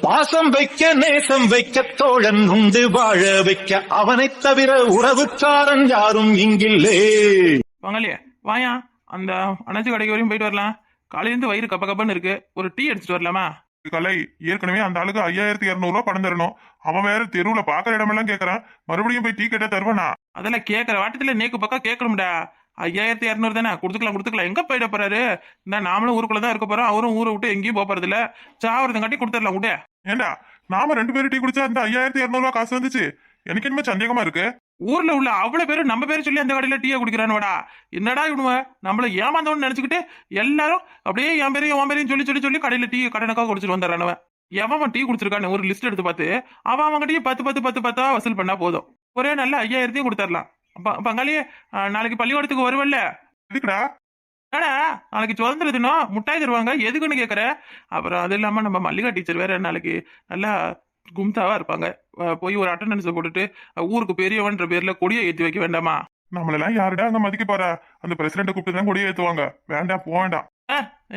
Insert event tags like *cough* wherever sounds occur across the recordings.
பாசம் வைக்க நேசம் வைக்க தோழன் உண்டு வாழ வைக்க அவனைத் தவிர உறவுக்காரன் யாரும் இங்கில்லே. வாங்கலையே வாயா அந்த அணைச்சி கடைக்கு வரையும் போயிட்டு வரலாம். காலையிலேருந்து வயிறு கப்ப கப்பன்னு இருக்கு. ஒரு டீ அடிச்சிட்டு வரலாமா? கலை ஏற்கனவே அந்த ஆளுக்கு ஐயாயிரத்தி இரநூறுவா பணம் தரணும். அவன் வேற தெருவுல பாக்குற இடமெல்லாம் கேக்குறான். மறுபடியும் போய் டீ கேட்டா தருவானா? அதெல்லாம் கேட்கற வாட்டத்துல நேக்கு பக்கம் கேட்கணும்டா ஐயாயிரத்தி இரநூறு தானே? கொடுத்துக்கலாம் கொடுத்துக்கலாம். எங்க போயிட போறாரு? இந்த நாமளும் ஊருக்குள்ள தான் இருக்க போறோம். அவரும் ஊரை விட்டு எங்கேயும் போக போறது இல்ல சாவறதுங்காட்டி கொடுத்துடலாம் விட ஏண்டா நாம ரெண்டு பேரும் டீ குடிச்சா அந்த ஐயாயிரத்தி இரநூறுவா காசு வந்துச்சு? எனக்கு என்னமே சந்தேகமா இருக்கு. ஊர்ல உள்ள அவ்வளவு பேரும் நம்ம பேர் சொல்லி அந்த கடையில டீயை குடிக்கிறானுவாடா என்னடா இவனுவ? நம்மள ஏமாந்தவன்னு நினைச்சுக்கிட்டு எல்லாரும் அப்படியே என் பேரையும் உன் பேரையும் சொல்லி சொல்லி சொல்லி கடையில டீ கடனுக்காக குடிச்சிட்டு வந்துடுறானுவன் எவன் டீ குடிச்சிருக்கான்னு ஒரு லிஸ்ட் எடுத்து பார்த்து அவன் அவங்ககிட்டயே பத்து பத்து பத்து பத்தா வசூல் பண்ணா போதும். ஒரே நல்ல ஐயாயிரத்தையும் கொடுத்துடலாம். பங்காளி நாளைக்கு பள்ளிக்கூடத்துக்கு வருவல்ல. எதுக்குடா? ஏடா நாளைக்கு சுதந்திர தினம் முட்டாய் தருவாங்க எதுக்குன்னு கேக்குற? அப்புறம் அது இல்லாம நம்ம மல்லிகா டீச்சர் வேற நாளைக்கு நல்லா கும்தாவா இருப்பாங்க. போய் ஒரு அட்டண்டன்ஸ் போட்டுட்டு ஊருக்கு பெரியவன்ற பேர்ல கொடியை ஏத்தி வைக்க வேண்டாமா? நம்மளெல்லாம் யாருடா அங்க மதிக்க போறா? அந்த பிரசிடண்ட் கூப்பிட்டு தான் கொடியை ஏத்துவாங்க. வேண்டாம் போக வேண்டாம்.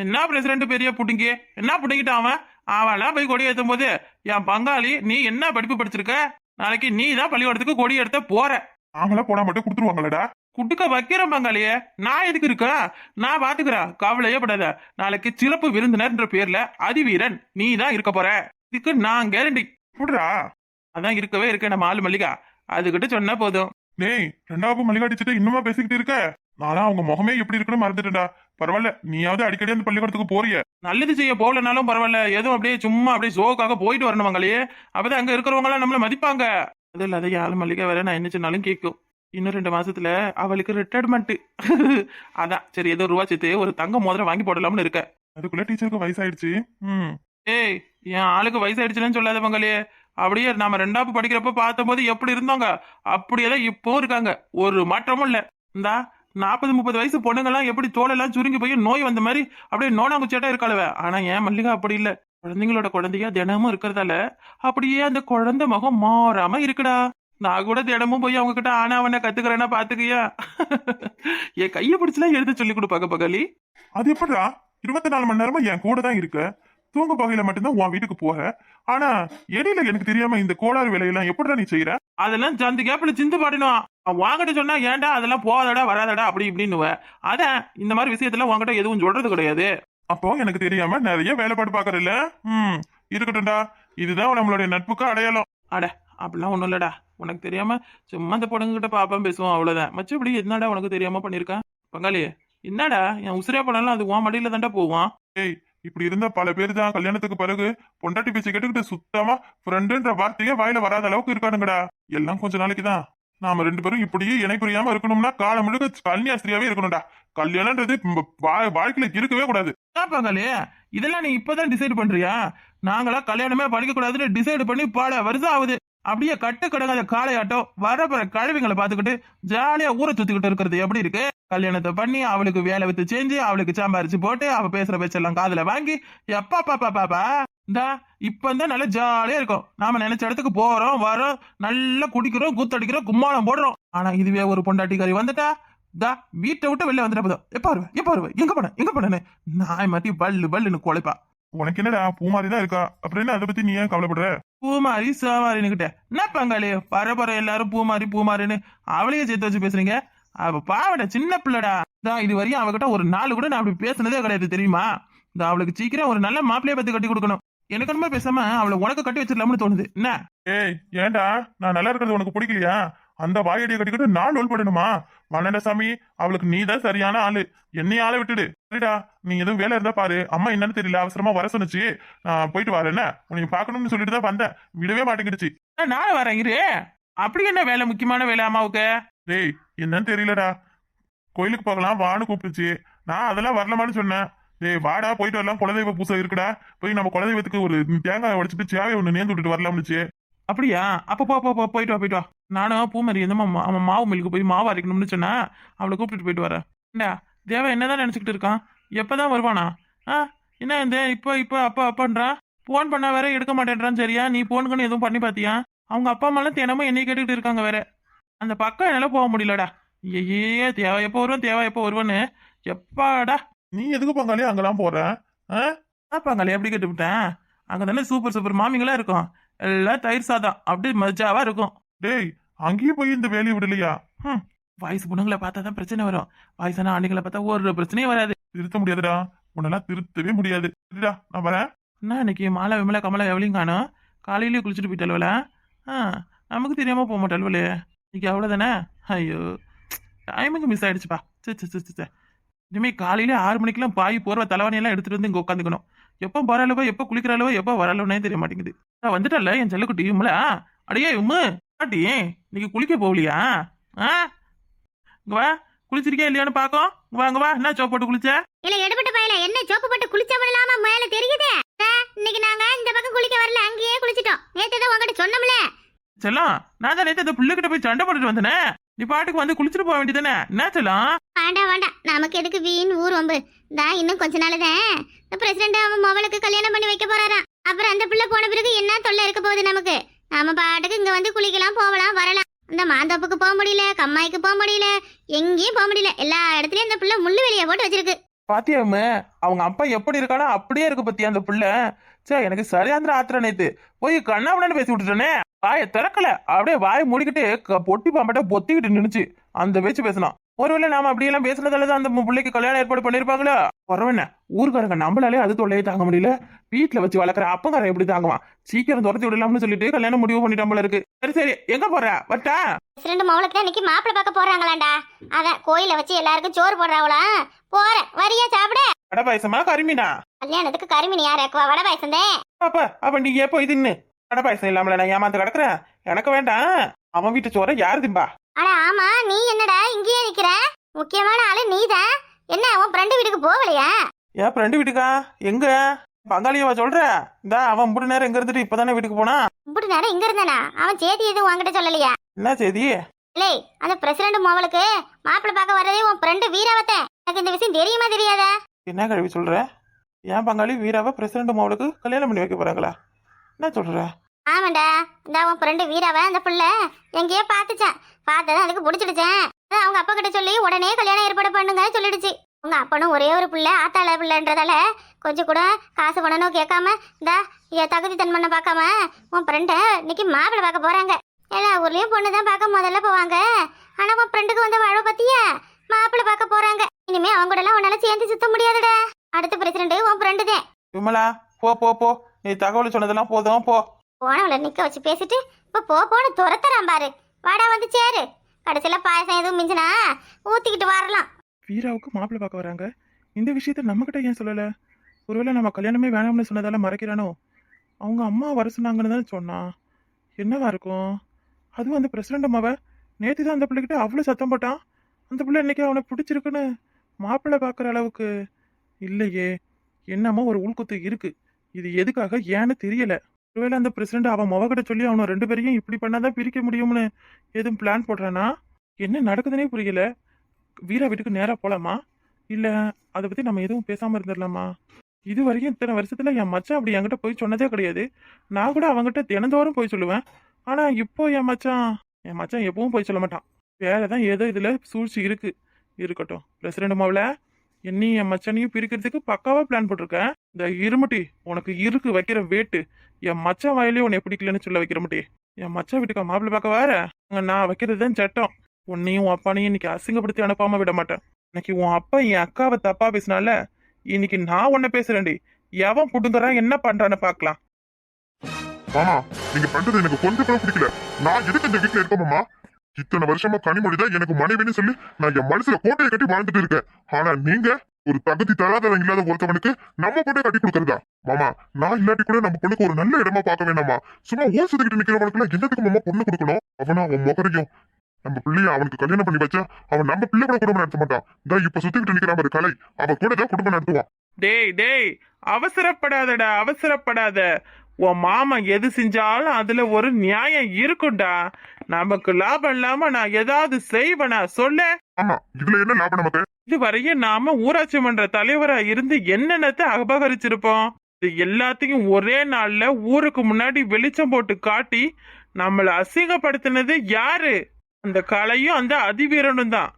என்ன பிரசிடண்ட் பெரிய புட்டிங்க? என்ன புட்டிங்கிட்டான் அவன்? அவன்லாம் போய் கொடி ஏத்தும் போது என் பங்காளி நீ என்ன படிப்பு படிச்சிருக்க? நாளைக்கு நீ தான் பள்ளிக்கூடத்துக்கு கொடி எடுத்த போற. நாங்களா போனா மட்டும் கொடுத்துருவாங்களடா? குட்டுக்க வைக்கிறேன் பங்காளியே நான் எதுக்கு இருக்கேன் நான் பாத்துக்கிறேன் கவலையே படாத. நாளைக்கு சிறப்பு விருந்தினர்ன்ற பேர்ல அதிவீரன் நீ தான் இருக்க போற. இதுக்கு நான் கேரண்டி எப்படிடா அதான் இருக்கவே இருக்க நம்ம ஆளு மல்லிகா. அதுகிட்ட சொன்னா போதும். டேய் ரெண்டாவது மல்லிகா டீச்சர் இன்னுமா பேசிக்கிட்டு இருக்க? நானா அவங்க முகமே எப்படி இருக்குன்னு மறந்துட்டேன்டா. பரவாயில்ல நீயாவது அடிக்கடி அந்த பள்ளிக்கூடத்துக்கு போறிய. நல்லது செய்ய போகலனாலும் பரவாயில்ல. எதுவும் அப்படியே சும்மா அப்படியே ஷோக்காக போயிட்டு வரணும் மங்களே அப்பதான் அங்க இருக்கிறவங்க எல்லாம் நம்மள மதிப்பாங்க. அது இல்லாத ஆளு மல்லிகா வேற? நான் என்ன சொன்னாலும் கேட்கும் இன்னும் ரெண்டு மாசத்துல அவளுக்கு ரிட்டையர்மெண்ட் *laughs* அதான் சரி ஏதோ ரூபா சேர்த்து ஒரு தங்க மோதிரம் வாங்கி போடலாம்னு இருக்க. அதுக்குள்ள டீச்சருக்கு வயசாயிடுச்சு. ம். ஏய் என் ஆளுக்கு வயசாயிடுச்சுன்னு சொல்லாத பங்காளி அப்படியே நாம ரெண்டாப்பு படிக்கிறப்ப பார்த்தபோது எப்படி இருந்தாங்க? அப்படியே தான் இப்போ இருக்காங்க. ஒரு மாற்றமும் இல்ல. இந்தா நாற்பது முப்பது வயசு பொண்ணுங்கெல்லாம் எப்படி தோலெல்லாம் சுருங்கி போய் நோய் வந்த மாதிரி அப்படியே நோனாங்குச்சியாட்டா இருக்காளுவ. ஆனா என் மல்லிகா அப்படி இல்ல? குழந்தைங்களோட குழந்தையா தினமும் இருக்கிறதால அப்படியே அந்த குழந்தை முகம் மாறாம இருக்குடா. நான் கூட தினமும் போய் அவங்க கிட்ட ஆனா அவனை கத்துக்கிறேன்னா பாத்துக்கியா? *laughs* என் கையை பிடிச்சலாம் எழுத சொல்லி கொடுப்பாங்க பகலி. அது எப்படிடா? இருபத்தி நாலு மணி நேரமா என் கூட தான் இருக்க. தூங்க பகையில மட்டும்தான் உன் வீட்டுக்கு போக. ஆனா இடையில எனக்கு தெரியாம இந்த கோளாறு வேலையெல்லாம் எப்படிடா நீ செய்யற அதெல்லாம் சந்து கேப்ல சிந்து பாடினும் அவன் வாங்கிட்ட சொன்னா ஏன்டா அதெல்லாம் போகாதடா வராதடா அப்படி இப்படின்னுவ. அதான் இந்த மாதிரி விஷயத்துல உன்கிட்ட எதுவும் சொல்றது கிடையாது. அப்போ எனக்கு தெரியாம நிறைய வேலைப்பாடு பாக்குறல்ல ம் இருக்கட்டும்டா. இதுதான் நம்மளுடைய நட்புக்கு அடையாளம். அட அப்படிலாம் ஒண்ணும் இல்லடா. உனக்கு தெரியாம சும்மா அந்த பொண்ணுங்க கிட்ட பேசுவோம் அவ்வளவுதான். மச்சபடி என்னடா உனக்கு தெரியாம பண்ணிருக்கேன் பங்காளி என்னடா என் உசிரியா பண்ணாலும் அது உன் மடியில தான்டா போவான். இப்படி இருந்த பல பேர் தான் கல்யாணத்துக்கு பிறகு பொண்டாட்டி பேச்சு கேட்டுக்கிட்டு சுத்தமா ஃப்ரெண்டுன்ற வார்த்தையே வாயில வராத அளவுக்கு இருக்கானுங்கடா. எல்லாம் கொஞ்ச நாளைக்கு தான். நாம ரெண்டு பேரும் இப்படியே இணை புரியாம இருக்கணும்னா காலம் முழுக்க கன்னியாஸ்திரியாவே இருக்கணும்டா. கல்யாணம்ன்றது வா- வாழ்க்கையில இருக்கவே கூடாது. பங்காளி இதெல்லாம் நீ இப்பதான் டிசைட் பண்றியா? நாங்களா கல்யாணமே பண்ணிக்க கூடாதுன்னு டிசைட் பண்ணி பல வருஷம் ஆகுது. அப்படியே கட்டு கிடங்காத காளையாட்டம் வரப்போற கழுவிங்களை பாத்துக்கிட்டு ஜாலியா ஊரை சுத்திக்கிட்டு இருக்கிறது. எப்படி இருக்கு? கல்யாணத்தை பண்ணி அவளுக்கு வேலை வித்து செஞ்சு அவளுக்கு சாம்பாரிச்சு போட்டு அவ பேசுற பேச்செல்லாம் காதுல வாங்கி எப்பா பாப்பா பாப்பா இந்தா இப்ப நல்லா ஜாலியா இருக்கும். நாம நினைச்ச இடத்துக்கு போறோம் வரோம் நல்லா குடிக்கிறோம் கூத்தடிக்கிறோம் கும்மாளம் போடுறோம். ஆனா இதுவே ஒரு பொண்டாட்டிக்காரி வந்துட்டா தா வீட்டை விட்டு வெளில வந்துட்ட போதும் எப்ப வருவ எப்ப வருவ எங்க போன எங்க போனேன்னு நாய் மாட்டி பல்லு பல்லுன்னு குழைப்பா உனக்கு என்னடா பூ மாதிரி தான் இருக்கா அப்படின்னு அதை பத்தி நீ ஏன் கவலைப்படுற பூமாரி சோமாரின்னு கிட்ட என்ன பங்காளி பரபர எல்லாரும் பூமாரி பூமாரின்னு அவளையே சேர்த்து வச்சு பேசுறீங்க அவ பாவடா சின்ன பிள்ளைடா தான் இது வரையும் அவகிட்ட ஒரு நாள் கூட நான் அப்படி பேசுனதே கிடையாது தெரியுமா இந்த அவளுக்கு சீக்கிரம் ஒரு நல்ல மாப்பிள்ளைய பத்தி கட்டி கொடுக்கணும் எனக்கு என்னமோ பேசாம அவளை உனக்கு கட்டி வச்சிடலாம்னு தோணுது என்ன ஏய் ஏன்டா நான் நல்லா இருக்கிறது உனக்கு பிடிக்கலையா அந்த வாயடியை கட்டிக்கிட்டு நான் லோல் படணுமா? சாமி அவளுக்கு நீ தான் சரியான ஆளு. என்னைய ஆளை விட்டுடு. சரிடா நீ எதுவும் வேலை இருந்தா பாரு. அம்மா என்னன்னு தெரியல. அவசரமா வர சொன்னுச்சு. நான் போயிட்டு வரேன். என்ன? உன்னை பார்க்கணும்னு சொல்லிட்டு தான் வந்தேன். விடவே மாட்டேங்கிடுச்சு. நானும் வரேன் இரு. அப்படி என்ன வேலை? முக்கியமான வேலை அம்மாவுக்கு? டேய் என்னன்னு தெரியலடா. கோயிலுக்கு போகலாம் வான்னு கூப்பிட்டுச்சு. நான் அதெல்லாம் வரலமான்னு சொன்னேன். டேய் வாடா போயிட்டு வரலாம். குலதெய்வ பூசை இருக்குடா. போய் நம்ம குலதெய்வத்துக்கு ஒரு தேங்காய் உடைச்சிட்டு சேவை ஒன்று நேர்ந்து விட்டுட்டு வரலாம்னுச்சு. அப்படியா? அப்போ போ போ போயிட்டு வா போயிட்டு வா. நானும் பூமரி வந்து அவன் மாவு மில்லுக்கு போய் மாவு அரைக்கணும்னு சொன்னா அவளை கூப்பிட்டுட்டு போயிட்டு வரேன். என்ன தேவா என்னதான் நினச்சிக்கிட்டு இருக்கான்? எப்பதான் வருவானா? ஆ என்ன இந்த இப்போ இப்போ அப்பா அப்பான்றான் ஃபோன் பண்ணா வேற எடுக்க மாட்டேன்றான் சரியா? நீ ஃபோனுக்குன்னு எதுவும் பண்ணி பார்த்தியா அவங்க அப்பா அம்மாலாம் தினமும் என்னை கேட்டுக்கிட்டு இருக்காங்க வேற. அந்த பக்கம் என்னால் போக முடியலடா. ஏயே தேவை எப்போ வருவான்? தேவை எப்போ வருவான்னு? எப்பாடா? நீ எதுக்கு பங்காளி அங்கெல்லாம் போற? பங்காளி எப்படி கேட்டுவிட்டேன்? அங்கே தானே சூப்பர் சூப்பர் மாமிங்களா இருக்கும். எல்லாம் தயிர் சாதம். அப்படியே மஜாவா இருக்கும். டேய் அங்கேயும் போய் இந்த வேலையை விடலையா? ஹம், வயசு பொண்ணுங்களை பார்த்தா தான் பிரச்சனை வரும். வயசான ஆண்டுகளை பார்த்தா ஒரு பிரச்சனையும் வராது. திருத்த முடியாதுடா. உன்னெல்லாம் திருத்தவே முடியாது. சரிடா நான் வரேன். என்ன இன்னைக்கு மாலா விமலா கமலா எவ்வளையும் காணும். காலையிலேயே குளிச்சுட்டு போயிட்டாளுவல ஆ நமக்கு தெரியாமல் போக மாட்டாளுவலே இன்னைக்கு அவ்வளோதானே ஐயோ டைமுக்கு மிஸ் ஆயிடுச்சுப்பா. சே சே சே, சே சே இனிமே காலையில ஆறு மணிக்கெல்லாம் பாய் போர்வை தலைவாணியெல்லாம் எடுத்துகிட்டு எடுத்துட்டு வந்து இங்கே உட்காந்துக்கணும். எப்போ போறாளவோ எப்போ குளிக்கிறாளவோ எப்போ வராளவனே தெரிய மாட்டேங்குது. நான் வந்துட்டல என் செல்லக்குட்டி உம்மளா அடியே உம்மு பாட்டி இன்னைக்கு குளிக்க போகலையா? ஆ? இங்க வா குளிச்சிருக்கியா இல்லையான்னு பாக்கோம் இங்க வா என்ன சோப் போட்டு குளிச்ச? இல்ல எடுபட்ட பயல. என்ன சோப்பு போட்டு குளிச்சவனலாமா? மேல தெரியுதே. இன்னைக்கு நாங்க இந்த பக்கம் குளிக்க வரல அங்கேயே குளிச்சிட்டோம். நேத்து தான் உங்ககிட்ட சொன்னோம்ல. செல்லம் நான் தான் நேத்து அந்த பிள்ளைகிட்ட போய் சண்டை போட்டுட்டு வந்தேனே. நீ பாட்டுக்கு வந்து குளிச்சுட்டு போக வேண்டியதானே என்ன செல்லம்? வேண்டாம் வேண்டாம் நமக்கு எதுக்கு வீண் ஊர் வம்பு? தான் இன்னும் கொஞ்ச நாள் தான். பிரசிடண்ட் அவன் மவளுக்கு கல்யாணம் பண்ணி வைக்க போறாராம். அப்புறம் அந்த பிள்ளை போன பிறகு என்ன தொல்லை இருக்க போகுது நமக்கு? நாம பாட்டுக்கு இங்க வந்து குளிக்கலாம் போகலாம் வரலாம். இந்த மாந்தோப்புக்கு போக முடியல கம்மாய்க்கு போக முடியல எங்கேயும் போக முடியல. எல்லா இடத்துலயும் இந்த பிள்ளை முள்ளு வெளியே போட்டு வச்சிருக்கு. பாத்தியாம அவங்க அப்பா எப்படி இருக்கானோ அப்படியே இருக்கு பத்தியா அந்த புள்ள. சே எனக்கு சரியாந்திர ஆத்திர நேத்து. போய் கண்ணாமண்ணு பேசி விட்டுட்டேனே. வாயை திறக்கல. அப்படியே வாயை மூடிக்கிட்டு பொட்டி பாம்பட்ட பொத்திக்கிட்டு நின்னுச்சு. அந்த பேச்சு பேசினான் ஒருவேளை நாம அப்படியெல்லாம் பேசுனதால தான் அந்த பிள்ளைக்கு கல்யாணம் ஏற்பாடு பண்ணிருப்பாங்களா? பரவாயில்ல. ஊருக்காரங்க நம்மளாலே அது தொல்லையே தாங்க முடியல. வீட்டுல வச்சு வளர்க்குற அப்பங்காரன் எப்படி தாங்குவான்? சீக்கிரம் துரத்தி விடலாம்னு சொல்லிட்டு கல்யாணம் முடிவு பண்ணிட்டான் போல இருக்கு. சரி சரி. எங்க போற? வட்டா பிரசிடண்ட் மவளுக்கு இன்னைக்கு மாப்பிள்ளை பார்க்க போறாங்களாண்டா. அதான் கோயில வச்சு எல்லாருக்கும் சோறு போடுறாவளா போறேன். வரியா சாப்பிட. வட பாயசமா கருமினா கல்யாணத்துக்கு கருமினி யார்? இருக்குவா வட பாயசம் அப்ப அப்ப நீ எப்போ இது இன்னும் வட பாயசம் இல்லாமல நான் ஏமாந்து கிடக்குறேன்? எனக்கு வேண்டாம். அவன் வீட்டு சோற யாரு திம்பா? அட ஆமா நீ என்னடா இங்கேயே நிக்கிற? முக்கியமான ஆளு நீதான் என்ன உன் ஃப்ரெண்டு வீட்டுக்கு போகலையா? என் ஃப்ரெண்டு வீட்டுக்கா? எங்க? பங்காளியவா சொல்ற? இந்த அவன் மூணு நேரம் எங்க இருந்துட்டு இப்பதானே வீட்டுக்கு போனா? இப்படி நேரம் இங்க இருந்தானா? அவன் சேதி எதுவும் உன்கிட்ட சொல்லலையா? என்ன செய்தி இல்லை அந்த பிரசிடண்ட் மோவலுக்கு மாப்பிள்ளை பார்க்க வர்றதே உன் ஃப்ரெண்டு வீராவத்த. எனக்கு இந்த விஷயம் தெரியுமா தெரியாதா? என்ன கழுவி சொல்ற? என் பங்காளி வீராவை பிரசிடண்ட் மாவளுக்கு கல்யாணம் பண்ணி வைக்க போறாங்களா? என்ன சொல்ற? ஆமாண்டா. இந்த உன் ஃப்ரெண்டு வீராவை அந்த பிள்ளை. எங்கேயோ பாத்துச்சேன் பார்த்ததான் அதுக்கு பிடிச்சிடுச்சேன். அவங்க அப்பா கிட்ட சொல்லி உடனே கல்யாணம் ஏற்பாடு பண்ணுங்க சொல்லிடுச்சு. உங்க அப்பனும் ஒரே ஒரு பிள்ளை ஆத்தாள பிள்ளைன்றதால கொஞ்சம் கூட காசு பணனும் கேட்காம இந்த என் தகுதி தன்மனை பார்க்காம உன் ஃப்ரெண்டை இன்னைக்கு மாப்பிள்ளை பார்க்க போறாங்க. எல்லா ஊர்லயும் பொண்ணு தான் பார்க்க முதல்ல போவாங்க. ஆனா உன் ஃப்ரெண்டுக்கு வந்த வாழ பத்தியா? மாப்பிள்ளை பார்க்க போறாங்க. இனிமே அவங்க கூட எல்லாம் உன்னால சேர்ந்து சுத்த முடியாதுடா. அடுத்த பிரசிடண்ட் உன் ஃப்ரெண்டு தான் விமலா போ போ போ. நீ தகவல் சொன்னதெல்லாம் போதும் போ. போனவள நிக்க வச்சு பேசிட்டு இப்ப போ போன்னு துரத்துறான் பாரு. வாடா வந்து சேரு. கடைசியில பாயசம் எதுவும் மிஞ்சினா ஊத்திக்கிட்டு வரலாம். வீராவுக்கு மாப்பிள்ளை பார்க்க வராங்க. இந்த விஷயத்த நம்ம கிட்ட ஏன் சொல்லல? ஒருவேளை நம்ம கல்யாணமே வேணாம்னு சொன்னதால மறைக்கிறானோ? அவங்க அம்மா வர சொன்னாங்கன்னு தானே சொன்னான் என்னவா இருக்கும்? அதுவும் அந்த பிரசிடண்ட் அம்மாவை? நேற்று தான் அந்த பிள்ளைகிட்ட அவ்வளோ சத்தம் போட்டான். அந்த பிள்ளை இன்னைக்கு அவனை பிடிச்சிருக்குன்னு மாப்பிள்ளை பார்க்குற அளவுக்கு? இல்லையே. என்னமோ ஒரு உள்குத்து இருக்கு. இது எதுக்காக? ஏன்னு தெரியல. ஒருவேளை அந்த பிரசிடண்ட் அவன் முவகிட்ட சொல்லி அவனை ரெண்டு பேரையும் இப்படி பண்ணாதான் பிரிக்க முடியும்னு எதுவும் பிளான் போடுறானா? என்ன நடக்குதுன்னே புரியல. வீரா வீட்டுக்கு நேராக போகலாமா இல்லை அதை பற்றி நம்ம எதுவும் பேசாமல் இருந்துடலாமா இது வரைக்கும் இத்தனை வருஷத்தில் என் மச்சான் அப்படி என்கிட்ட போய் சொன்னதே கிடையாது. நான் கூட அவங்ககிட்ட தினந்தோறும் போய் சொல்லுவேன். ஆனால் இப்போ என் மச்சான் என் மச்சான் எப்பவும் போய் சொல்ல மாட்டான். வேறு தான் ஏதோ இதில் சூழ்ச்சி இருக்குது இருக்கட்டும். பிரசிடண்ட் மாவில் என்னையும் என் மச்சானையும் பிரிக்கிறதுக்கு பக்காவா பிளான் போட்டிருக்கேன் இந்த இருமட்டி உனக்கு இருக்கு வைக்கிற வேட்டு என் மச்சான் வாயிலே உன்னை பிடிக்கலன்னு சொல்ல வைக்கிற முட்டி என் மச்சான் வீட்டுக்கு மாப்பிள்ளை பார்க்க வேற அங்க நான் வைக்கிறது தான் சட்டம். உன்னையும் உன் அப்பானையும் இன்னைக்கு அசிங்கப்படுத்தி அனுப்பாம விட மாட்டேன். இன்னைக்கு உன் அப்பா என் அக்காவை தப்பா பேசினால இன்னைக்கு நான் உன்னை பேசுறேன்டி. எவன் புடுங்குறான் என்ன பண்றான்னு பார்க்கலாம். மாமா நீங்க பண்றது எனக்கு கொஞ்சம் கூட பிடிக்கல. நான் எதுக்கு இந்த வீட்டுல இருக்கேன் மாமா? இத்தனை வருஷமா கனிமொழி தான் எனக்கு மனைவின்னு சொல்லி நான் என் மனசுல கோட்டையை கட்டி வாழ்ந்துட்டு இருக்கேன். ஆனா நீங்க ஒரு தகுதி தராதவன் இல்லாத ஒருத்தவனுக்கு நம்ம பொண்ணை கட்டி கொடுக்கறதா? மாமா நான் இல்லாட்டி கூட நம்ம பொண்ணுக்கு ஒரு நல்ல இடமா பார்க்க வேணாமா? சும்மா ஊர் சுத்திக்கிட்டு நிக்கிறவனுக்கு எல்லாம் என்னத்துக்கு மாமா பொண்ணு கொடுக்கணும்? அவனா அவன் முகரையும். நம்ம பிள்ளைய அவனுக்கு கல்யாணம் பண்ணி வச்சா அவன் நம்ம பிள்ளை கூட குடும்பம் நடத்த மாட்டான். தான் இப்ப சுத்திக்கிட்டு நிக்கிறான் ஒரு கலை. அவன் கூட தான் குடும்பம் நடத்துவான். டேய் டேய் அவசரப்படாதடா அவசரப்படாத. உன் மாமன் எது செஞ்சாலும் அதுல ஒரு நியாயம் இருக்கும்டா. நமக்கு லாபம் இல்லாம நான் ஏதாவது செய்வேனா? சொல்ல. ஆமா இதுல என்ன லாபம் நமக்கு? இதுவரையும் நாம ஊராட்சி மன்ற தலைவரா இருந்து என்னென்னத்தை அபகரிச்சிருப்போம்? இது எல்லாத்தையும் ஒரே நாள்ல ஊருக்கு முன்னாடி வெளிச்சம் போட்டு காட்டி நம்மள அசிங்கப்படுத்தினது யாரு? அந்த கலையும் அந்த அதிவீரனும் தான்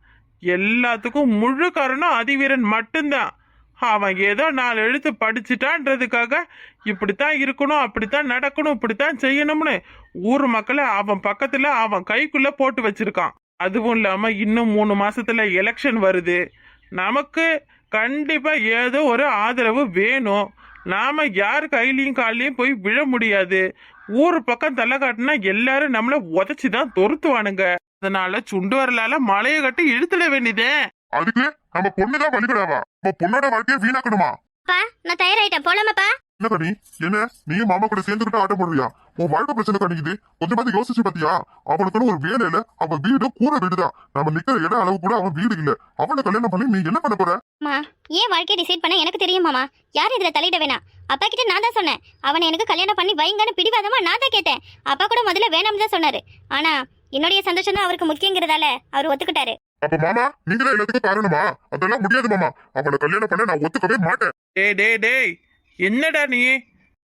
எல்லாத்துக்கும் முழு காரணம் அதிவீரன் மட்டும்தான். அவன் ஏதோ நாலு எழுத்து படிச்சுட்டான்றதுக்காக இப்படித்தான் இருக்கணும் அப்படித்தான் நடக்கணும் இப்படித்தான் செய்யணும்னு ஊர் மக்களை அவன் பக்கத்துல அவன் கைக்குள்ள போட்டு வச்சிருக்கான். அதுவும் இல்லாம இன்னும் மூணு மாசத்துல எலெக்ஷன் வருது. நமக்கு கண்டிப்பா ஏதோ ஒரு ஆதரவு வேணும். நாம யார் கையிலையும் காலையும் போய் விழ முடியாது. ஊர் பக்கம் தலை காட்டினா எல்லாரும் நம்மள உதச்சி தான் துரத்துவானுங்க. அதனால சுண்டு வரலால மலையை கட்டி இழுத்துட வேண்டியதே. அதுக்கு நம்ம பொண்ணுதான் வழிபடாவா? நம்ம பொண்ணோட வாழ்க்கையை வீணாக்கணுமா? அப்பா நான் தயாராயிட்டேன். போலாமாப்பா என்ன கனி? என்ன? நீயும் மாமா கூட சேர்ந்துக்கிட்டு ஆட்டம் போடுறியா? உன் வாழ்க்கை பிரச்சனை கணிக்குது கொஞ்சமாவது யோசிச்சு பாத்தியா? அவனுக்குன்னு ஒரு வேலை இல்ல. அவன் வீடு கூரை வீடுதான். நம்ம நிக்கிற இடம் அளவு கூட அவன் வீடு இல்ல. அவனை கல்யாணம் பண்ணி நீ என்ன பண்ண போற? அம்மா ஏன் வாழ்க்கையை டிசைட் பண்ண எனக்கு தெரியுமாமா யார் இதுல தலையிட வேணாம். அப்பா கிட்ட நான் தான் சொன்னேன். அவனை எனக்கு கல்யாணம் பண்ணி வைங்கன்னு பிடிவாதமா நான் தான் கேட்டேன். அப்பா கூட முதல்ல வேணாம்னு தான் சொன்னாரு. ஆனா என்னுடைய சந்தோஷம் தான் அவருக்கு முக்கியங்கிறதால அவர் ஒத்துக்கிட்டாரு. அப்ப மாமா நீங்க தான் எல்லாத்துக்கும் காரணமா? அதெல்லாம் முடியாது மாமா. அவனை கல்யாணம் பண்ண நான் ஒத்துக்கவே மாட்டேன். டேய் டேய் டேய் என்னடா நீ?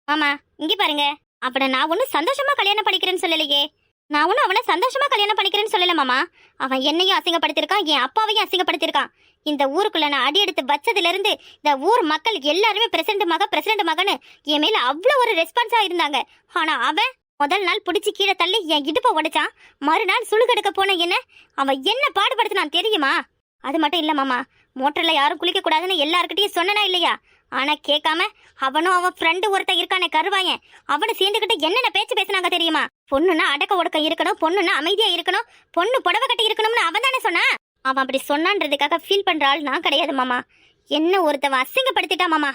மாமா இங்க பாருங்க. அவனை நான் ஒன்னும் சந்தோஷமா கல்யாணம் பண்ணிக்கிறேன்னு சொல்லலையே. நான் ஒன்னும் அவனை சந்தோஷமா கல்யாணம் பண்ணிக்கிறேன்னு சொல்லல மாமா. அவன் என்னையும் அசிங்கப்படுத்திருக்கான் என் அப்பாவையும் அசிங்கப்படுத்திருக்கான் இந்த ஊருக்குள்ள நான் அடி எடுத்து வச்சதுல இருந்து இந்த ஊர் மக்கள் எல்லாருமே பிரசிடண்ட் மக பிரசிடண்ட் மகன்னு என் மேல அவ்வளவு ஒரு ரெஸ்பான்ஸா இருந்தாங்க. ஆனா அவன் முதல் நாள் பிடிச்சி கீழே தள்ளி என் இடுப்பை உடைச்சான். மறுநாள் சுழுகெடுக்க போன என்ன? அவன் என்ன பாடுபடுத்தினான் தெரியுமா? அது மட்டும் இல்ல மாமா மோட்டர்ல யாரும் குளிக்க கூடாதுன்னு எல்லார்கிட்டயும் சொன்னனா இல்லையா? ஆனா கேட்காம அவனும் அவன் ஃப்ரெண்டு ஒருத்தன் இருக்கானே கருவாயன். அவனை சேர்ந்துக்கிட்டு என்னென்ன பேச்சு பேசுனாங்க தெரியுமா? பொண்ணுன்னா அடக்க ஒடுக்கம் இருக்கணும் பொண்ணுன்னா அமைதியா இருக்கணும் பொண்ணு புடவை கட்டி இருக்கணும்னு அவன் தானே சொன்னான்? அவன் அப்படி சொன்னான்றதுக்காக ஃபீல் பண்ற ஆள் நான் கிடையாது மாமா. என்ன ஒருத்தவன் அசிங்கப்படுத்திட்டான் மாமா.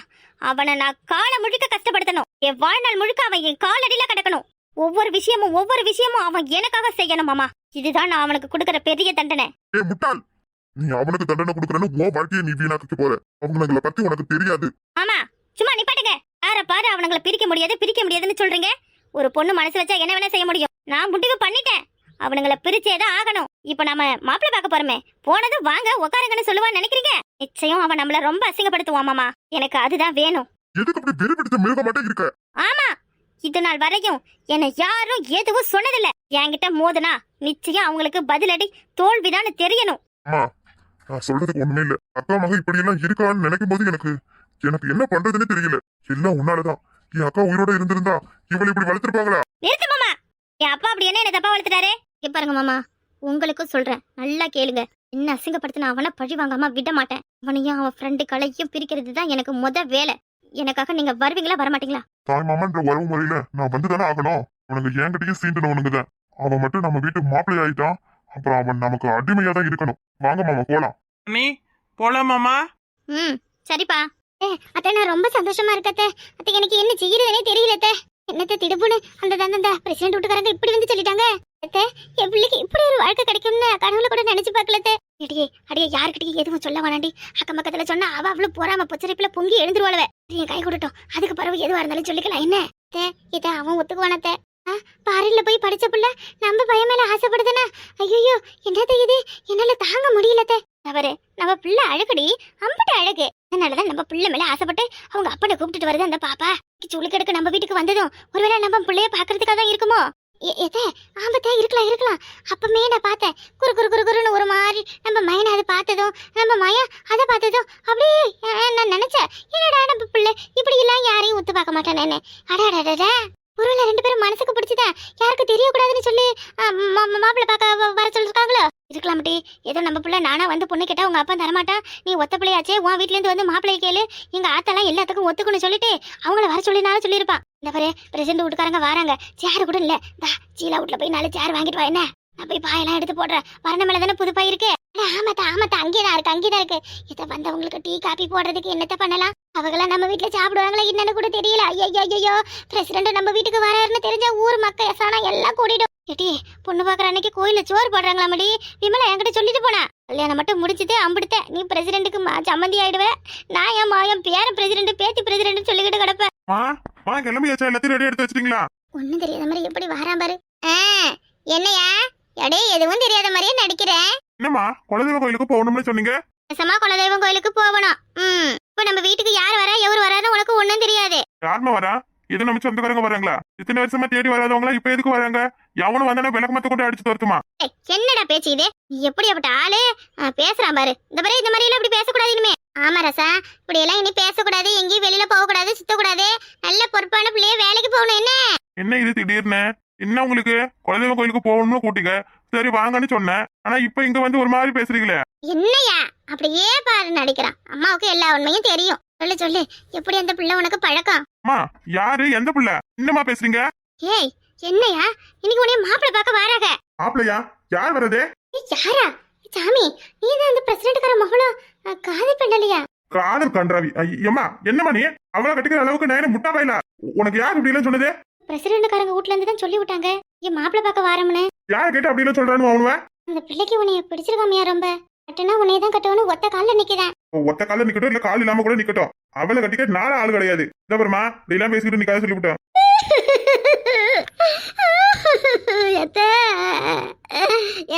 அவனை நான் காலை முழுக்க கஷ்டப்படுத்தணும். என் வாழ்நாள் முழுக்க அவன் என் காலடியில கிடக்கணும். ஒவ்வொரு விஷயமும் ஒவ்வொரு விஷயமும் அவன் எனக்காக செய்யணும் மாமா. இதுதான் நான் அவனுக்கு கொடுக்கற பெரிய தண்டனை. ஏ முட்டாள். நீ அவனுக்கு தண்டனை கொடுக்கறன்னு உன் வாழ்க்கையை நீ வீணாக்க போற. அவங்களை பத்தி உனக்கு தெரியாது. ஆமா சும்மா நிப்பாட்டுங்க. யார பாரு அவனுங்களை பிரிக்க முடியாது பிரிக்க முடியாதுன்னு சொல்றீங்க. ஒரு பொண்ணு மனசு வச்சா என்ன வேணா செய்ய முடியும். நான் முடிவு பண்ணிட்டேன். அவனுங்கள பிரிச்சேதான் ஆகணும். இப்ப நாம மாப்பிள்ளை பார்க்க போறோமே. போனதும் வாங்க உட்காருங்கன்னு சொல்லுவான்னு நினைக்கிறீங்க? நிச்சயம் அவன் நம்மள ரொம்ப அசிங்கப்படுத்துவான் மாமா. எனக்கு அதுதான் வேணும். எதுக்கு அப்படி வெறுப்பிடிச்ச மிருக மாட்டே இருக்க? ஆமா இது நாள் வரையும் என்னை யாரும் எதுவும் சொன்னதில்ல. என்கிட்ட மோதுனா நிச்சயம் அவங்களுக்கு பதிலடி தோல்விதான்னு தெரியணும். அம்மா நான் சொல்றதுக்கு ஒண்ணுமே இல்ல. அக்கா மக இப்படி எல்லாம் இருக்கான்னு நினைக்கும் போது எனக்கு எனக்கு என்ன பண்றதுன்னு தெரியல. எல்லாம் உன்னாலதான். என் அக்கா உயிரோட இருந்திருந்தா இவளை இப்படி வளர்த்திருப்பாங்களா? நிறுத்து மாமா. என் அப்பா அப்படி என்ன என்ன தப்பா வளர்த்துட்டாரு? இங்க பாருங்க மாமா. உங்களுக்கும் சொல்றேன். நல்லா கேளுங்க. என்ன அசிங்கப்படுத்தின அவனை பழி வாங்காம விட மாட்டேன். அவனையும் அவன் ஃப்ரெண்டு களையும் பிரிக்கிறது தான் எனக்கு முத வேலை. எனக்காக நீங்க வருவீங்களா வரமாட்டீங்களா? தாய் மாமன்ற உறவு முறையில நான் வந்துதானே ஆகணும். உனக்கு என்கிட்டயும் சீண்டனவனுங்க தான் அவன் மட்டும் நம்ம வீட்டு மாப்பிள்ளை ஆயிட்டான். அப்புறம் அவன் நமக்கு அடிமையா தான் இருக்கணும். வாங்க மாமா போலாம். நீ போலாமாமா ம் சரிப்பா. ஏ அத்தை நான் ரொம்ப சந்தோஷமா இருக்கத்தே அத்தை. எனக்கு என்ன செய்யறதுனே தெரியல அத்தை. என்னத்த திடுப்புன்னு அந்த அந்த பிரசிடண்ட் வீட்டுக்காரங்க இப்படி வந்து சொல்லிட்டாங்க. என் பிள்ளைக்கு இப்படி ஒரு வாழ்க்கை கிடைக்கும்னு கனவுல கூட நினைச்சு பார்க்கலத்தே. அடியே அடியே யாருக்கிட்டயும் எதுவும் சொல்ல வேணாண்டி. அக்கம் பக்கத்துல சொன்னா அவ அவ்வளவு போறாம பொச்சரிப்புல பொங்கி எழுந்துருவாளவ. என் கை கொடுட்டோம் அதுக்கு பிறகு எதுவா இருந்தாலும் சொல்லிக்கலாம். என்ன? தே இதை அவன் ஒத்துக்குவானத்த பாரில போய் படிச்ச புள்ள நம்ம பையன் மேல ஆசைப்படுதுன்னா? ஐயோ என்னது இது? என்னால தாங்க முடியலத்தே தவறு நம்ம பிள்ளை அழகுடி அம்பட்டு அழகு. அதனாலதான் நம்ம பிள்ளை மேல ஆசைப்பட்டு அவங்க அப்பனை கூப்பிட்டுட்டு வருது அந்த பாப்பா. சுளுக்கெடுக்க நம்ம வீட்டுக்கு வந்ததும் ஒருவேளை நம்ம பிள்ளைய பாக்குறதுக்காக தான் இருக்குமோ? எதே? ஆபத்தா? இருக்கலாம் இருக்கலாம். அப்பமே நான் பார்த்தேன். குறு குறு குறு குறுன்னு ஒரு மாதிரி நம்ம மயனை அதை பார்த்ததும் நம்ம மயம் அதை பார்த்ததும் அப்படியே நான் நினைச்சேன். என்னடா நம்ம பிள்ளை இப்படி எல்லாம் யாரையும் ஒத்து பார்க்க மாட்டானேன்னு. அடாடாடா ஒருவேளை ரெண்டு பேரும் மனசுக்கு பிடிச்சதா? யாருக்கு தெரியக்கூடாதுன்னு சொல்லி மாப்பிள்ளை பார்க்க வ- வர சொல்லிருக்காங்களோ? இருக்கலாம்டி ஏதோ நம்ம பிள்ளை நானா வந்து பொண்ணு கேட்டா உங்க அப்பா தரமாட்டான் நீ ஒத்த பிள்ளையாச்சே? உன் வீட்ல இருந்து வந்து மாப்பிள்ளைய கேளு. எங்க ஆத்தெல்லாம் எல்லாத்துக்கும் ஒத்துக்கணும் சொல்லிட்டு அவங்கள வர சொல்லினாலும் சொல்லியிருப்பான் இந்த பாரு பிரசிடண்ட் வீட்டுக்காரங்க வராங்க. சேர் கூட இல்ல. தா சீலா வீட்ல போய் நாலு சேர் வாங்கிட்டு வா என்ன? நான் போய் பாயெல்லாம் எடுத்து போடுறேன். வரண மேல தானே புது பாய் இருக்கு. ஆமாத்தா ஆமாத்தா ஆமாத்தா அங்கேதான் இருக்கு அங்கேதான் இருக்கு. இதை வந்தவங்களுக்கு டீ காபி போடுறதுக்கு என்னத்த பண்ணலாம்? அவங்களாம் நம்ம வீட்ல சாப்பிடுவாங்களா என்னன்னு கூட தெரியல. ஐயோ ஐயோ பிரசிடண்ட் நம்ம வீட்டுக்கு வராருன்னு தெரிஞ்ச ஊர் மக்கள் எசானா எல்லாம் கூடிடும் ஏடி பொண்ணு பாக்குற அன்னைக்கு கோயில்ல சோறு போடுறாங்களாமடி? விமலா என்கிட்ட சொல்லிட்டு போனா. கல்யாணம் மட்டும் முடிச்சது அம்பிடுத்த. நீ பிரசிடண்ட்டுக்கு மா- சம்மந்தி ஆயிடுவ. நான் என் மாயன் பேரன் பிரசிடண்ட் பேத்தி பிரசிடண்ட் சொல்லிக்கிட்டு கிடப்பேன் மா வா கிளம்பியாச்சா? எல்லாத்தையும் ரெடி எடுத்து வச்சிட்டீங்களா? ஒண்ணும் தெரியாத மாதிரி எப்படி வரான் பாரு. என்னையா? எடே எதுவும் தெரியாத மாதிரியே நடிக்கிறேன் என்னம்மா குலதெய்வ கோயிலுக்கு போகணும்னு சொன்னீங்க? குலதெய்வம் கோயிலுக்கு போகணும். ம். இப்போ நம்ம வீட்டுக்கு யார் வரா எவர் வரான்னு உனக்கு ஒண்ணும் தெரியாது. யாருமா வரா? இது நம்ம சொந்தக்காரங்க வராங்களா? இத்தனை வருஷமா தேடி வராதவங்களா இப்ப எதுக்கு வராங்க? எவனும் வந்தானே விளக்கு மத்த கொண்டு அடிச்சு துரத்துமா ஏய், என்னடா பேச்சு இது? நீ எப்படியாப்பட்ட ஆளு? ஆ, பேசுறான் பாரு. இந்த பாரு இந்த மாதிரி எல்லாம் இப்படி பேசக்கூடாது இனிமே. ஆமா ரசா. இப்படி எல்லாம் இனி பேசக்கூடாது. எங்கேயும் வெளியில போக கூடாது சுத்தக்கூடாது. நல்ல பொறுப்பான பிள்ளைய வேலைக்கு போகணும் என்ன? என்ன இது திடீர்னு? என்ன உங்களுக்கு? குலதெய்வ கோயிலுக்கு போகணும்னு கூட்டிக்க சரி வாங்கன்னு சொன்னேன். ஆனா இப்ப இங்க வந்து ஒரு மாதிரி பேசுறீங்களே. என்னையா? அப்படியே பாரு நடிக்கிறான். அம்மாவுக்கு எல்லா உண்மையும் தெரியும். சொல்லு சொல்லு. எப்படி அந்த பிள்ளை உனக்கு பழக்கம்? அம்மா யாரு? எந்த புள்ள? என்னமா பேசுறீங்க? ஏய் என்னையா? இன்னைக்கு உன்னைய மாப்பிள்ளை பார்க்க வராக. மாப்பிளையா? யார் வர்றது? ஏய், யாரா? சாமி நீ தான் அந்த பிரசிடென்ட்கார மகளும் அ, காதல் பண்ணலையா? காதல் கன்றாவி. ஐயம்மா என்னம்மா நீ? அவளை கட்டிக்கிற அளவுக்கு நான் முட்டா பயில உனக்கு யார் இப்படி எல்லாம் சொன்னது? பிரசிடென்ட்காரங்க வீட்ல இருந்து தான் சொல்லி விட்டாங்க என் மாப்பிள்ளை பார்க்க வாரம்னு. யார் கேட்டு அப்படி எல்லாம் சொல்றான்னு அவனுவன் அந்த பிள்ளைக்கு உன்னைய பிடிச்சிருக்காமையா ரொம்ப? கட்டுனா உன்னைய தான் கட்டவனு ஒத்த கால்ல நிக்கிறேன் ஒத்த கால நிக்கட்டும் இல்ல கால் இல்லாம கூட நிக்கட்டும். அவளை கட்டிக்க நாள ஆள் கிடையாது. இந்த பாருமா இப்படி எல்லாம் பேசிக்கிட்டு நிக்காத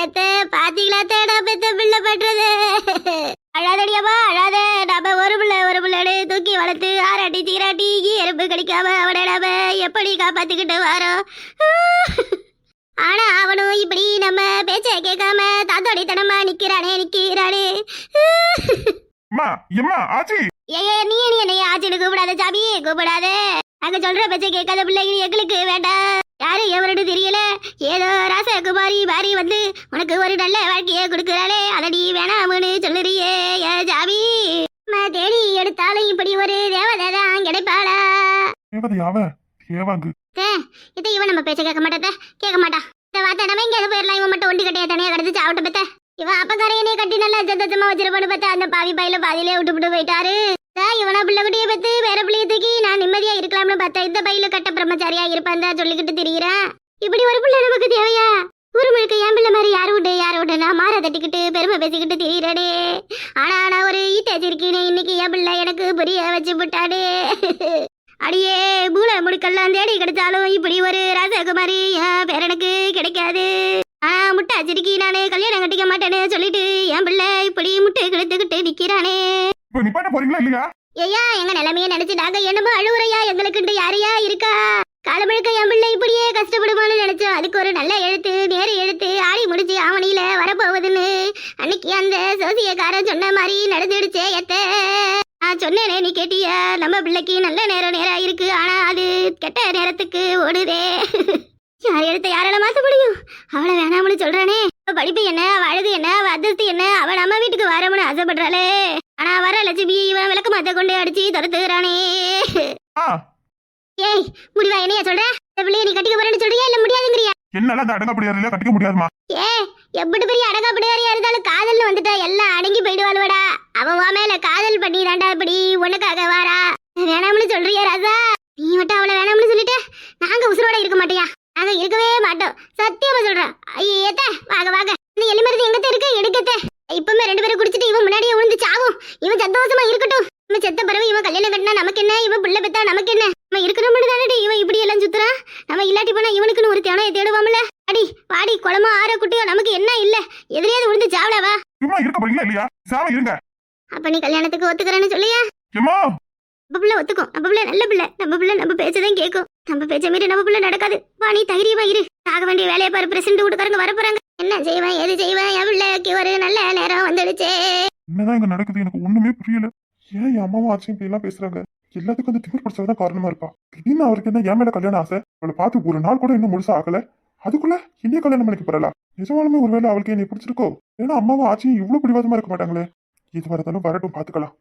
எத்த பாத்தீங்களா தேடா பெத்த பிள்ளை பண்றது? அழாதடியாப்பா அழாத நாம ஒரு பிள்ளை ஒரு பிள்ளைன்னு தூக்கி வளர்த்து ஆராட்டி தீராட்டி எறும்பு கடிக்காம அவனை நாம எப்படி காப்பாத்திக்கிட்டு வரோம் ஆனா அவனும் இப்படி நம்ம பேச்ச கேட்காம தாத்தோடி தனமா நிக்கிறானே நிக்கிறானே. அம்மா எம்மா ஆச்சி. ஏ நீ நீ என்னை ஆச்சின்னு கூப்பிடாத சாமி கூப்பிடாத. நாங்க சொல்ற பேச்ச கேட்காத பிள்ளைங்க எங்களுக்கு வேண்டாம். யாரு எவருன்னு தெரியல. ஏதோ ராசகுமாரி மாறி வந்து உனக்கு ஒரு நல்ல வாழ்க்கைய கொடுக்குறாளே. அதை நீ வேணாம்னு சொல்லுறியே ஏ நம்ம தேடி எடுத்தாலும் இப்படி ஒரு தேவதை தான் கிடைப்பாளா? தேவதை அவ தேவாங்கு. இதை இவன் நம்ம பேச்ச கேட்க மாட்டாத கேட்க மாட்டா. இந்த வார்த்தை நம்ம இங்க போயிடலாம் இவன் மட்டும் ஒண்டி கட்டையா தனியா கிடந்து சாப்பிட்டு பத்த. இவன் அப்பக்காரையனே கட்டி நல்லா ஜத்தமா வச்சிருப்பான்னு பார்த்தா அந்த பாவி பையில பாதியிலே விட்டு விட்டு போயிட்டாரு. இவனா பிள்ளை குட்டியை பத்து வேற பிள்ளைய தூக்கி நான் நிம்மதியா இருக்கலாம்னு பார்த்தா இந்த பையில கட்ட பிரம்மச்சாரியா இருப்பான் தான் சொல்லிக்கிட்டு திரியிறேன். இப்படி ஒரு பிள்ளை நமக்கு தேவையா? ஊர் முழுக்க என் பிள்ளை மாதிரி யாரு விட்டு யாரு விட்டு நான் மாற தட்டிக்கிட்டு பெருமை பேசிக்கிட்டு திரியிறடே. ஆனா நான் ஒரு ஈட்டேஜ் இருக்கேனே இன்னைக்கு என் பிள்ளை எனக்கு புரிய வச்சு விட்டாடே அடியே மூளை முடுக்கெல்லாம் தேடி கிடைச்சாலும் இப்படி ஒரு ராசகுமாரி என் பேரனுக்கு கிடைக்காது. ஆனா முட்டை அச்சிருக்கி நானே கல்யாணம் கட்டிக்க மாட்டேன்னு சொல்லிட்டு என் பிள்ளை இப்படி முட்டை கிழத்துக்கிட்டு நிக்கிறானே. இப்ப நிப்பாட்ட போறீங்களா இல்லையா? ஐயா எங்க நிலைமைய நினைச்சு நாங்க என்னமோ அழுவுறையா எங்களுக்குண்டு யாரையா இருக்கா? காலமுழுக்க என் பிள்ளை இப்படியே கஷ்டப்படுமான்னு நினைச்சோம். அதுக்கு ஒரு நல்ல எழுத்து நேர எழுத்து ஆடி முடிச்சு ஆவணியில வரப்போகுதுன்னு அன்னைக்கு அந்த சோசியக்காரன் சொன்ன மாதிரி நடந்துடுச்சே எத்த. நான் சொன்னேனே நீ கேட்டியா நம்ம பிள்ளைக்கு நல்ல நேரம் நேரம் இருக்கு. ஆனா அது கெட்ட நேரத்துக்கு ஓடுதே. யார் எடுத்த யாரால மாத்த முடியும்? அவளை வேணாம்னு சொல்றானே. படிப்பு என்ன அழகு என்ன அந்தஸ்து என்ன அவ நம்ம வீட்டுக்கு வரணும்னு ஆசைப்படுறாளே. ஆனா வர லட்சுமி இவன் விளக்கு மாத்த கொண்டு அடிச்சு துரத்துகிறானே. ஆ. ஏய் முடிவா என்னையா சொல்ற? இந்த பிள்ளைய நீ கட்டிக்க போறேன்னு சொல்றியா இல்ல முடியாதுங்கிறியா? என்னால அந்த அடங்க முடியாது கட்டிக்க முடியாதுமா? ஏ எப்படி பெரிய அடகாப்படியாரியா இருந்தாலும் காதல்னு வந்துட்டா எல்லாம் அடங்கி போயிடுவாளுவடா. அவன் மேல காதல் பண்ணி தாண்டா இப்படி உனக்காக வாரா. வேணாம்னு சொல்றியா ராஜா? நீ மட்டும் அவளை வேணாம்னு சொல்லிட்டு நாங்க உசுரோட இருக்க மாட்டியா? நாங்க இருக்கவே மாட்டோம். சத்தியமா சொல்றேன் ஐயேத்த வாங்க வாங்க. இந்த எலி மருந்து எங்கத்த இருக்கு? எடுக்கத்த. இப்பவுமே ரெண்டு பேரும் குடிச்சிட்டு இவன் முன்னாடியே விழுந்து சாவும். இவன் சந்தோஷமா இருக்கட்டும். இவன் செத்த பிறகு இவன் கல்யாணம் கட்டினா நமக்கு என்ன? இவன் பிள்ளை பெத்தா நமக்கு என்ன? நம்ம இருக்கணும் தானே இவன் இப்படி எல்லாம் சுத்துறான் நம்ம இல்லாட்டி போனா இவனுக்குன்னு ஒரு தேவையை தேடுவாமல அடி பாடி குளமா ஆற குட்டியோ நமக்கு என்ன இல்ல? எதிரியாவது விழுந்து சாவலாவா? சும்மா இருக்க போறீங்களா இல்லையா? சாவ இருங்க. அப்ப நீ கல்யாணத்துக்கு ஒத்துக்கிறேன்னு சொல்லியா? நம்ம பிள்ளை ஒத்துக்கும். நம்ம பிள்ளை நல்ல பிள்ளை. நம்ம பிள்ளை நம்ம பேச்சதான் கேட்கும் நம்ம பேச்ச மீறி நம்ம பிள்ளை நடக்காது. வா நீ தைரியமா இரு. ஆக வேண்டிய வேலையை பாரு. பிரசிடண்ட் வீட்டுக்காரங்க வர போறாங்க என்ன செய்வேன் எது செய்வேன்? என் பிள்ளைக்கு ஒரு நல்ல நேரம் வந்துடுச்சே. என்னதான் இங்க நடக்குது? எனக்கு ஒண்ணுமே புரியல. ஏன் என் அம்மாவும் இப்படி எல்லாம் பேசுறாங்க? எல்லாத்துக்கும் அந்த திமிர் படிச்சதான் காரணமா இருக்கா திடீர்னு அவருக்கு என்ன என் மேல கல்யாணம் ஆசை? அவளை பார்த்து ஒரு நாள் கூட இன்னும் முழுசா ஆகல. அதுக்குள்ள என்னைய கல்யாணம் பண்ணிக்க போறலா? நிஜமாலுமே ஒருவேளை அவளுக்கு என்னை பிடிச்சிருக்கோ? ஏன்னா அம்மாவும் ஆச்சியும் இவ்வளவு பிடிவாதமா இருக்க மாட்டாங்களே. இது வரதாலும் வரட்டும் பாத்துக்கலாம்